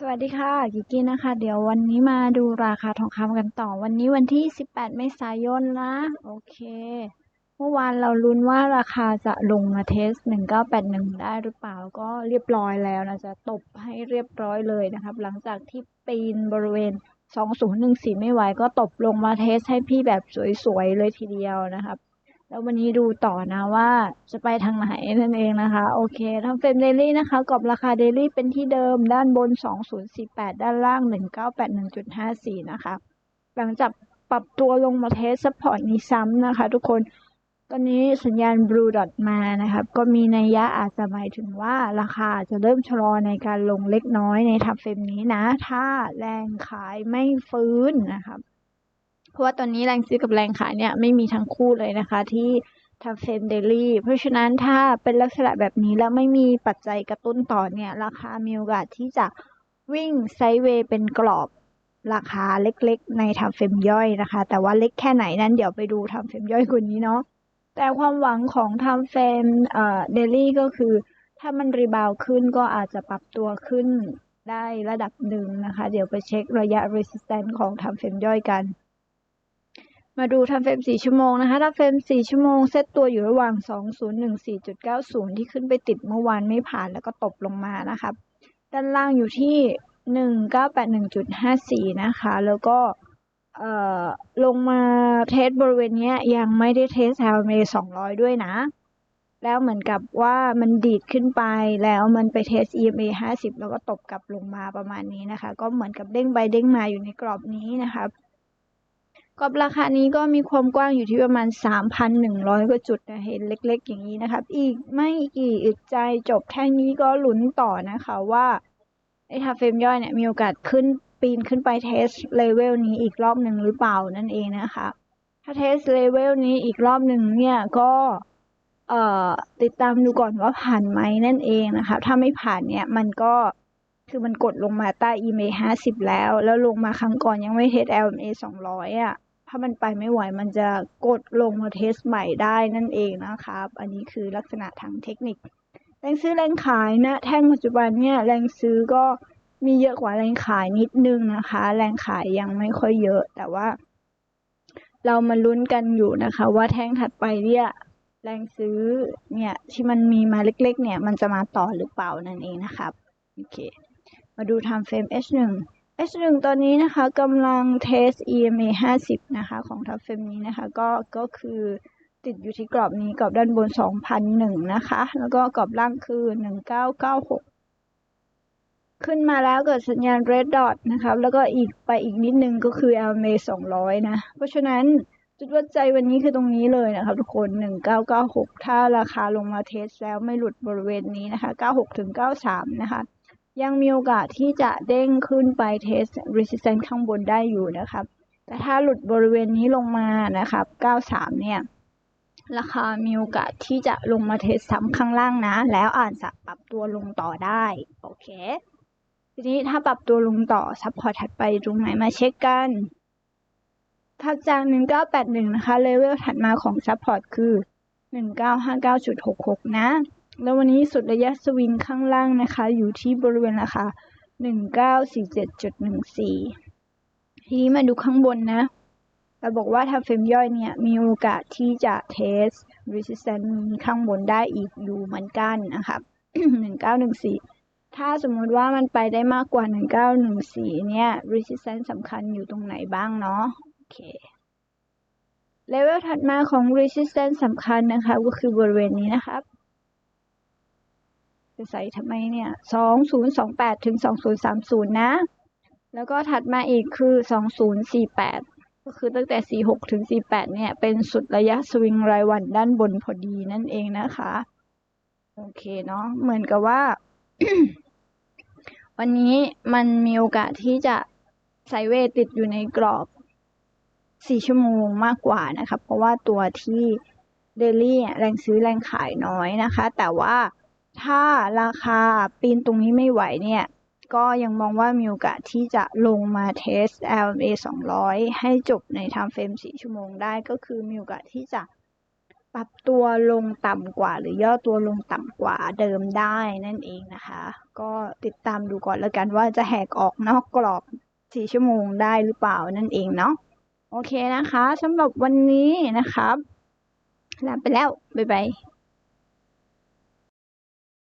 สวัสดีค่ะกิกกี้นะคะ เดี๋ยววันนี้มาดูราคาทองคำกันต่อ วันนี้วันที่ 18 เมษายนนะ โอเค เมื่อวานเราลุ้นว่าราคาจะลงมาเทส 1981 ได้หรือเปล่าก็เรียบร้อยแล้วนะจะตบให้เรียบร้อยเลยนะครับ หลังจากที่ปีนบริเวณ 2014 ไม่ไหวก็ตบลงมาเทสให้พี่แบบสวยๆเลยทีเดียวนะครับ แล้ววันนี้ดูต่อนะว่าจะไปทางไหนนั่นเองนะคะ โอเคทำเฟรมเดลี่นะคะกรอบราคาเดลี่เป็นที่เดิมด้านบน 2048 ด้านล่าง 1981.54 นะคะ หลังจากปรับตัวลงมาเทสซัพพอร์ตนี้ซ้ำนะคะ ทุกคนตอนนี้สัญญาณ Blue Dot มานะครับ ก็มีนัยยะอาจจะหมายถึงว่าราคาจะเริ่มชะลอในการลงเล็กน้อยในทับเฟรมนี้นะ ถ้าแรงขายไม่ฟื้นนะครับ เพราะว่าตอนนี้แรงซื้อกับแรงขายเนี่ยไม่มีทั้งคู่เลยนะคะที่ทำเฟรมเดลี่ เพราะฉะนั้นถ้าเป็นลักษณะแบบนี้แล้วไม่มีปัจจัยกระตุ้นต่อเนี่ย ราคามีโอกาสที่จะวิ่งไซด์เวย์เป็นกรอบราคาเล็กๆ ในทำเฟรมย่อยนะคะ แต่ว่าเล็กแค่ไหนนั้นเดี๋ยวไปดูทำเฟรมย่อยคนนี้เนาะแต่ความหวังของทำเฟรมเอ่อเดลี่ก็คือ ถ้ามันรีบาวขึ้นก็อาจจะปรับตัวขึ้นได้ระดับหนึ่งนะคะ เดี๋ยวไปเช็คระยะ resistance ของทำเฟรมย่อยกัน มาดูทำเฟรม 4 ชั่วโมงนะคะทำเฟรม 4 ชั่วโมง เซตตัวอยู่ระหว่าง 2014.90 ที่ขึ้นไปติดเมื่อวานไม่ผ่านแล้วก็ตบลงมานะครับด้านล่างอยู่ที่ 1981.54 นะคะ แล้วก็เอ่อลงมาเทสบริเวณนี้ยังไม่ได้เทส LMA 200 ด้วยนะ แล้วเหมือนกับว่ามันดีดขึ้นไปแล้วมันไปเทส EMA 50 แล้วก็ตบกลับลงมาประมาณนี้นะคะ ก็เหมือนกับเด้งไปเด้งมาอยู่ในกรอบนี้นะคะ กรอบราคานี้ก็มีความกว้างอยู่ที่ประมาณ 3,100 กว่าจุดนะเห็นเล็กๆ อย่างนี้นะครับ อีกไม่กี่อึดใจจบแท่งนี้ก็ลุ้นต่อนะคะว่าไอ้ทาเฟรมย่อยเนี่ยมีโอกาสขึ้นปีนขึ้นไปเทสเลเวลนี้อีกรอบหนึ่งหรือเปล่านั่นเองนะคะ ถ้าเทสเลเวลนี้อีกรอบหนึ่งเนี่ยก็เอ่อติดตามดูก่อนว่าผ่านไหมนั่นเองนะคะ ถ้าไม่ผ่านเนี่ยมันก็คือมันกดลงมาใต้ EMA 50 แล้ว แล้วลงมาครั้งก่อนยังไม่เทส LMA 200 อะ ถ้ามันไปไม่ไหวมันจะกดลงมาเทสใหม่ได้นั่นเองนะครับ อันนี้คือลักษณะทางเทคนิค แรงซื้อแรงขายนะ แท่งปัจจุบันเนี่ยแรงซื้อก็มีเยอะกว่าแรงขายนิดนึงนะคะ แรงขายยังไม่ค่อยเยอะ แต่ว่า เรามาลุ้นกันอยู่นะคะ ว่าแท่งถัดไปเนี่ยแรงซื้อเนี่ยที่มันมีมาเล็ก ๆ เนี่ยมันจะมาต่อหรือเปล่านั่นเองนะครับโอเค มาดู time frame H1 H1 ตอนนี้นะคะกำลังเทส EMA 50 นะคะ ของ time frame นี้นะคะ ก็ก็คือติดอยู่ที่กรอบนี้กรอบด้านบน 2,001 นะคะ แล้วก็กรอบล่างคือ 1996 ขึ้นมาแล้วเกิดสัญญาณ red dot นะครับแล้วก็อีกไปอีกนิดนึงก็คือ LMA 200 นะ เพราะฉะนั้นจุดวัดใจวันนี้คือตรงนี้เลยนะคะทุกคน 1996 ถ้าราคาลงมาเทสแล้วไม่หลุดบริเวณนี้นะคะ 96ถึง93 นะคะ ยังมีโอกาสที่จะเด้งขึ้นไปเทส resistance ข้างบนได้อยู่นะครับ แต่ถ้าหลุดบริเวณนี้ลงมานะครับ 93 เนี่ย ราคามีโอกาสที่จะลงมาเทสซ้ำข้างล่างนะ แล้วอาจจะปรับตัวลงต่อได้ โอเค ทีนี้ถ้าปรับตัวลงต่อซัพพอร์ตถัดไปตรงไหนมาเช็คกันถัดจาก 1981 นะคะ เลเวลถัดมาของซัพพอร์ตคือ 1959.66 นะ แล้ววันนี้สุดระยะสวิงข้างล่างนะคะ อยู่ที่บริเวณราคา 1947.14 ทีนี้มาดูข้างบนนะ เราบอกว่าถ้าเฟรมย่อยเนี่ย มีโอกาสที่จะเทส resistance นี้ข้างบนได้อีกอยู่เหมือนกันนะครับ 1914 ถ้าสมมติว่ามันไปได้มากกว่า 1914 เนี่ย resistance สำคัญอยู่ตรงไหนบ้างเนาะ โอเคเลเวลถัดมาของ resistance สำคัญนะคะ ก็คือบริเวณนี้นะครับ จะใส่ทำไมเนี่ย2028ถึง2030นะ แล้วก็ถัดมาอีกคือ2048ก็คือตั้งแต่46ถึง48เนี่ย เป็นสุดระยะสวิงรายวันด้านบนพอดีนั่นเองนะคะ โอเคเนาะ เหมือนกับว่า วันนี้มันมีโอกาสที่จะไซเวติดอยู่ในกรอบ4ชั่วโมงมากกว่านะครับเพราะว่าตัวที่เดลี่แรงซื้อแรงขายน้อยนะคะ แต่ว่า ถ้าราคาปีนตรงนี้ไม่ไหวเนี่ย ก็ยังมองว่ามีโอกาสที่จะลงมาเทส LMA 200 ให้จบใน time frame 4ชั่วโมงได้ก็คือมีโอกาสที่จะปรับตัวลงต่ำกว่า หรือย่อตัวลงต่ำกว่าเดิมได้นั่นเองนะคะ ก็ติดตามดูก่อนแล้วกันว่าจะแหกออกนอกกรอบ 4 ชั่วโมงได้หรือเปล่านั่นเองเนาะโอเคนะคะสำหรับวันนี้นะครับลาไปแล้ว บ๊ายบาย